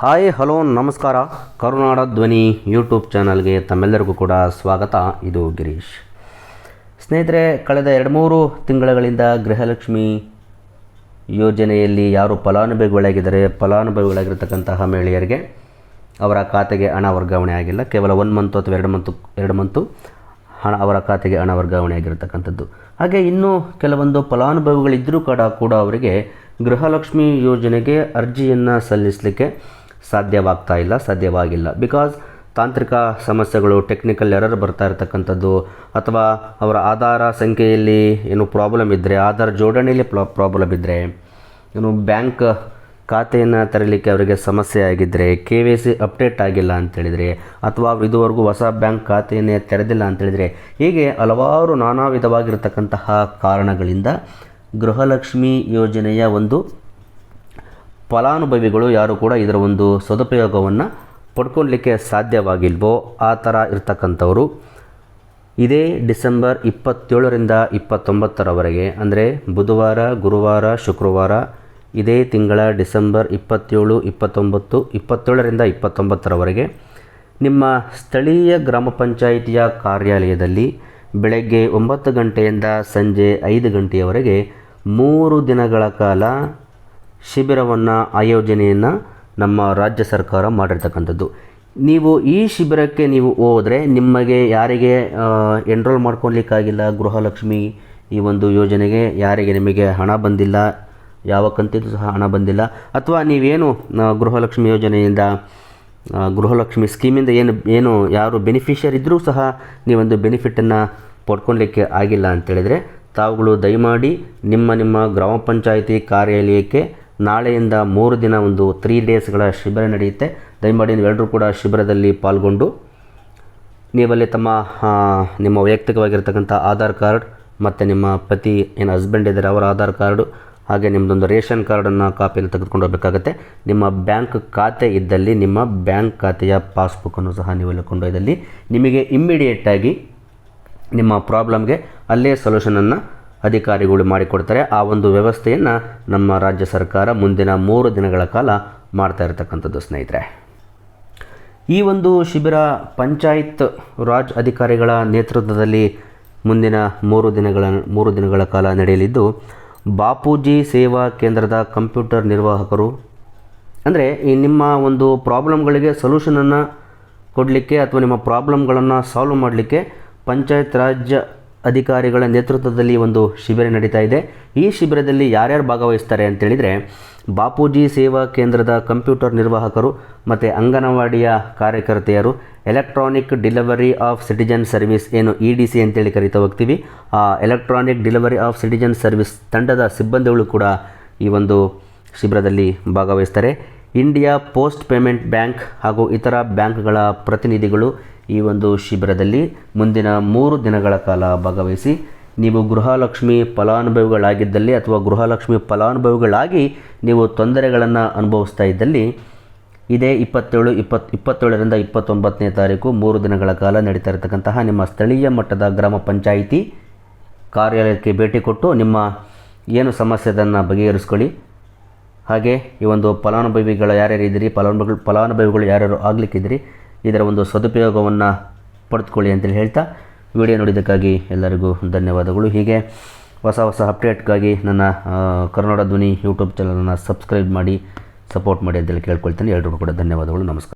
Hi, hello, ನಮಸ್ಕಾರ. ಕರುನಾಡ ಧ್ವನಿ YouTube ಚಾನಲ್ಗೆ ತಮ್ಮೆಲ್ಲರಿಗೂ ಕೂಡ ಸ್ವಾಗತ. ಇದು ಗಿರೀಶ್. ಸ್ನೇಹಿತರೆ, ಕಳೆದ ಎರಡು ಮೂರು ತಿಂಗಳುಗಳಿಂದ ಗೃಹಲಕ್ಷ್ಮಿ ಯೋಜನೆಯಲ್ಲಿ ಯಾರು ಫಲಾನುಭವಿಗಳಾಗಿದ್ದಾರೆ, ಫಲಾನುಭವಿಗಳಾಗಿರ್ತಕ್ಕಂತಹ ಮಹಿಳೆಯರಿಗೆ ಅವರ ಖಾತೆಗೆ ಹಣ ವರ್ಗಾವಣೆ ಆಗಿಲ್ಲ. ಕೇವಲ ಒನ್ ಮಂತ್ ಅಥವಾ ಎರಡು ಮಂತು ಎರಡು ಮಂತು ಹಣ, ಅವರ ಖಾತೆಗೆ ಹಣ ವರ್ಗಾವಣೆ ಆಗಿರತಕ್ಕಂಥದ್ದು. ಹಾಗೆ ಇನ್ನೂ ಕೆಲವೊಂದು ಫಲಾನುಭವಿಗಳಿದ್ದರೂ ಕೂಡ ಕೂಡ ಅವರಿಗೆ ಗೃಹಲಕ್ಷ್ಮಿ ಯೋಜನೆಗೆ ಅರ್ಜಿಯನ್ನು ಸಲ್ಲಿಸಲಿಕ್ಕೆ ಸಾಧ್ಯವಾಗ್ತಾ ಇಲ್ಲ, ಸಾಧ್ಯವಾಗಿಲ್ಲ. ಬಿಕಾಸ್ ತಾಂತ್ರಿಕ ಸಮಸ್ಯೆಗಳು ಟೆಕ್ನಿಕಲ್ ಎರರ್ ಬರ್ತಾ ಇರತಕ್ಕಂಥದ್ದು, ಅಥವಾ ಅವರ ಆಧಾರ ಸಂಖ್ಯೆಯಲ್ಲಿ ಏನು ಪ್ರಾಬ್ಲಮ್ ಇದ್ದರೆ ಆಧಾರ್ ಜೋಡಣೆಯಲ್ಲಿ ಪ್ರಾಬ್ಲಮ್ ಇದ್ದರೆ ಏನು ಬ್ಯಾಂಕ್ ಖಾತೆಯನ್ನು ತೆರಲಿಕ್ಕೆ ಅವರಿಗೆ ಸಮಸ್ಯೆ ಆಗಿದ್ದರೆ ಕೆ ವೈ ಸಿ ಅಪ್ಡೇಟ್ ಆಗಿಲ್ಲ ಅಂತೇಳಿದರೆ, ಅಥವಾ ಇದುವರೆಗೂ ಹೊಸ ಬ್ಯಾಂಕ್ ಖಾತೆಯನ್ನೇ ತೆರೆದಿಲ್ಲ ಅಂತೇಳಿದರೆ, ಹೀಗೆ ಹಲವಾರು ನಾನಾ ವಿಧವಾಗಿರತಕ್ಕಂತಹ ಕಾರಣಗಳಿಂದ ಗೃಹಲಕ್ಷ್ಮಿ ಯೋಜನೆಯ ಒಂದು ಫಲಾನುಭವಿಗಳು ಯಾರು ಕೂಡ ಇದರ ಒಂದು ಸದುಪಯೋಗವನ್ನು ಪಡ್ಕೊಳ್ಲಿಕ್ಕೆ ಸಾಧ್ಯವಾಗಿಲ್ವೋ ಆ ಥರ ಇರ್ತಕ್ಕಂಥವರು. ಇದೇ ಡಿಸೆಂಬರ್ ಇಪ್ಪತ್ತೇಳರಿಂದ ಇಪ್ಪತ್ತೊಂಬತ್ತರವರೆಗೆ, ಅಂದರೆ ಬುಧವಾರ, ಗುರುವಾರ, ಶುಕ್ರವಾರ, ಇದೇ ತಿಂಗಳ ಡಿಸೆಂಬರ್ ಇಪ್ಪತ್ತೇಳು, ಇಪ್ಪತ್ತೊಂಬತ್ತು, ಇಪ್ಪತ್ತೇಳರಿಂದ ಇಪ್ಪತ್ತೊಂಬತ್ತರವರೆಗೆ ನಿಮ್ಮ ಸ್ಥಳೀಯ ಗ್ರಾಮ ಪಂಚಾಯಿತಿಯ ಕಾರ್ಯಾಲಯದಲ್ಲಿ ಬೆಳಗ್ಗೆ ಒಂಬತ್ತು ಗಂಟೆಯಿಂದ ಸಂಜೆ ಐದು ಗಂಟೆಯವರೆಗೆ ಮೂರು ದಿನಗಳ ಕಾಲ ಶಿಬಿರವನ್ನು, ಆಯೋಜನೆಯನ್ನು ನಮ್ಮ ರಾಜ್ಯ ಸರ್ಕಾರ ಮಾಡಿರ್ತಕ್ಕಂಥದ್ದು. ನೀವು ಈ ಶಿಬಿರಕ್ಕೆ ನೀವು ಹೋದರೆ ನಿಮಗೆ ಯಾರಿಗೆ ಎನ್ರೋಲ್ ಮಾಡ್ಕೊಳ್ಲಿಕ್ಕಾಗಿಲ್ಲ ಗೃಹಲಕ್ಷ್ಮಿ ಈ ಒಂದು ಯೋಜನೆಗೆ, ಯಾರಿಗೆ ನಿಮಗೆ ಹಣ ಬಂದಿಲ್ಲ, ಯಾವ ಕಂತಿದ್ದು ಸಹ ಹಣ ಬಂದಿಲ್ಲ, ಅಥವಾ ನೀವೇನು ಗೃಹಲಕ್ಷ್ಮಿ ಯೋಜನೆಯಿಂದ ಗೃಹಲಕ್ಷ್ಮಿ ಸ್ಕೀಮಿಂದ ಏನು ಏನು ಯಾರು ಬೆನಿಫಿಷಿಯರ್ ಇದ್ದರೂ ಸಹ ನೀವೊಂದು ಬೆನಿಫಿಟನ್ನು ಪಡ್ಕೊಳ್ಲಿಕ್ಕೆ ಆಗಿಲ್ಲ ಅಂತೇಳಿದರೆ ತಾವುಗಳು ದಯಮಾಡಿ ನಿಮ್ಮ ನಿಮ್ಮ ಗ್ರಾಮ ಪಂಚಾಯಿತಿ ಕಾರ್ಯಾಲಯಕ್ಕೆ ನಾಳೆಯಿಂದ ಮೂರು ದಿನ ಒಂದು ತ್ರೀ ಡೇಸ್ಗಳ ಶಿಬಿರ ನಡೆಯುತ್ತೆ. ದಯಮಾಡಿ ನೀವೆಲ್ಲರೂ ಕೂಡ ಶಿಬಿರದಲ್ಲಿ ಪಾಲ್ಗೊಂಡು ನೀವಲ್ಲಿ ತಮ್ಮ ನಿಮ್ಮ ವೈಯಕ್ತಿಕವಾಗಿರ್ತಕ್ಕಂಥ ಆಧಾರ್ ಕಾರ್ಡ್ ಮತ್ತು ನಿಮ್ಮ ಪತಿ, ಏನು ಹಸ್ಬೆಂಡ್ ಇದ್ದಾರೆ ಅವರ ಆಧಾರ್ ಕಾರ್ಡು ಹಾಗೆ ನಿಮ್ಮದೊಂದು ರೇಷನ್ ಕಾರ್ಡನ್ನು ಕಾಪಿಯನ್ನು ತೆಗೆದುಕೊಂಡು ಹೋಗಬೇಕಾಗತ್ತೆ. ನಿಮ್ಮ ಬ್ಯಾಂಕ್ ಖಾತೆ ಇದ್ದಲ್ಲಿ ನಿಮ್ಮ ಬ್ಯಾಂಕ್ ಖಾತೆಯ ಪಾಸ್ಬುಕ್ಕನ್ನು ಸಹ ನೀವೆಲ್ಲ ಕೊಂಡೊಯ್ದಲ್ಲಿ. ನಿಮಗೆ ಇಮ್ಮಿಡಿಯೇಟಾಗಿ ನಿಮ್ಮ ಪ್ರಾಬ್ಲಮ್ಗೆ ಅಲ್ಲೇ ಸೊಲ್ಯೂಷನನ್ನು ಅಧಿಕಾರಿಗಳು ಮಾಡಿಕೊಡ್ತಾರೆ. ಆ ಒಂದು ವ್ಯವಸ್ಥೆಯನ್ನು ನಮ್ಮ ರಾಜ್ಯ ಸರ್ಕಾರ ಮುಂದಿನ ಮೂರು ದಿನಗಳ ಕಾಲ ಮಾಡ್ತಾ ಇರತಕ್ಕಂಥದ್ದು ಸ್ನೇಹಿತರೆ. ಈ ಒಂದು ಶಿಬಿರ ಪಂಚಾಯತ್ ರಾಜ್ ಅಧಿಕಾರಿಗಳ ನೇತೃತ್ವದಲ್ಲಿ ಮುಂದಿನ ಮೂರು ದಿನಗಳ ಮೂರು ದಿನಗಳ ಕಾಲ ನಡೆಯಲಿದ್ದು, ಬಾಪೂಜಿ ಸೇವಾ ಕೇಂದ್ರದ ಕಂಪ್ಯೂಟರ್ ನಿರ್ವಾಹಕರು, ಅಂದರೆ ಈ ನಿಮ್ಮ ಒಂದು ಪ್ರಾಬ್ಲಮ್ಗಳಿಗೆ ಸೊಲ್ಯೂಷನನ್ನು ಕೊಡಲಿಕ್ಕೆ ಅಥವಾ ನಿಮ್ಮ ಪ್ರಾಬ್ಲಮ್ಗಳನ್ನು ಸಾಲ್ವ್ ಮಾಡಲಿಕ್ಕೆ ಪಂಚಾಯತ್ ರಾಜ್ಯ ಅಧಿಕಾರಿಗಳ ನೇತೃತ್ವದಲ್ಲಿ ಒಂದು ಶಿಬಿರ ನಡೀತಾ ಇದೆ. ಈ ಶಿಬಿರದಲ್ಲಿ ಯಾರ್ಯಾರು ಭಾಗವಹಿಸ್ತಾರೆ ಅಂತೇಳಿದರೆ ಬಾಪೂಜಿ ಸೇವಾ ಕೇಂದ್ರದ ಕಂಪ್ಯೂಟರ್ ನಿರ್ವಾಹಕರು ಮತ್ತು ಅಂಗನವಾಡಿಯ ಕಾರ್ಯಕರ್ತೆಯರು, electronic delivery of citizen service ಏನು ಇ ಡಿ ಸಿ ಅಂತೇಳಿ ಕರಿತಾ ಹೋಗ್ತೀವಿ. ಆ electronic delivery of citizen service ತಂಡದ ಸಿಬ್ಬಂದಿಗಳು ಕೂಡ ಈ ಒಂದು ಶಿಬಿರದಲ್ಲಿ ಭಾಗವಹಿಸ್ತಾರೆ. ಇಂಡಿಯಾ ಪೋಸ್ಟ್ ಪೇಮೆಂಟ್ ಬ್ಯಾಂಕ್ ಹಾಗೂ ಇತರ ಬ್ಯಾಂಕ್ಗಳ ಪ್ರತಿನಿಧಿಗಳು ಈ ಒಂದು ಶಿಬಿರದಲ್ಲಿ ಮುಂದಿನ ಮೂರು ದಿನಗಳ ಕಾಲ ಭಾಗವಹಿಸಿ, ನೀವು ಗೃಹಲಕ್ಷ್ಮಿ ಫಲಾನುಭವಿಗಳಾಗಿದ್ದಲ್ಲಿ ಅಥವಾ ಗೃಹಲಕ್ಷ್ಮಿ ಫಲಾನುಭವಿಗಳಾಗಿ ನೀವು ತೊಂದರೆಗಳನ್ನು ಅನುಭವಿಸ್ತಾ ಇದ್ದಲ್ಲಿ, ಇದೇ ಇಪ್ಪತ್ತೇಳು, ಇಪ್ಪತ್ತು, ಇಪ್ಪತ್ತೇಳರಿಂದ ಇಪ್ಪತ್ತೊಂಬತ್ತನೇ ತಾರೀಕು ಮೂರು ದಿನಗಳ ಕಾಲ ನಡೀತಾ ಇರತಕ್ಕಂತಹ ನಿಮ್ಮ ಸ್ಥಳೀಯ ಮಟ್ಟದ ಗ್ರಾಮ ಪಂಚಾಯಿತಿ ಕಾರ್ಯಾಲಯಕ್ಕೆ ಭೇಟಿ ಕೊಟ್ಟು ನಿಮ್ಮ ಏನು ಸಮಸ್ಯೆ ಅದನ್ನು ಬಗೆಹರಿಸ್ಕೊಳ್ಳಿ. ಹಾಗೆ ಈ ಒಂದು ಫಲಾನುಭವಿಗಳು ಯಾರ್ಯಾರು ಇದ್ದೀರಿ, ಫಲಾನುಭವಿಗಳು ಫಲಾನುಭವಿಗಳು ಯಾರ್ಯಾರು ಆಗಲಿಕ್ಕಿದ್ದೀರಿ, ಇದರ ಒಂದು ಸದುಪಯೋಗವನ್ನು ಪಡೆದುಕೊಳ್ಳಿ ಅಂತೇಳಿ ಹೇಳ್ತಾ ವಿಡಿಯೋ ನೋಡಿದ್ದಕ್ಕಾಗಿ ಎಲ್ಲರಿಗೂ ಧನ್ಯವಾದಗಳು. ಹೀಗೆ ಹೊಸ ಹೊಸ ಅಪ್ಡೇಟ್ಗಾಗಿ ನನ್ನ ಕನ್ನಡ ಧ್ವನಿ ಯೂಟ್ಯೂಬ್ ಚಾನಲನ್ನು ಸಬ್ಸ್ಕ್ರೈಬ್ ಮಾಡಿ, ಸಪೋರ್ಟ್ ಮಾಡಿ ಅಂತೇಳಿ ಕೇಳ್ಕೊಳ್ತೀನಿ. ಎಲ್ಲರಿಗೂ ಕೂಡ ಧನ್ಯವಾದಗಳು. ನಮಸ್ಕಾರ.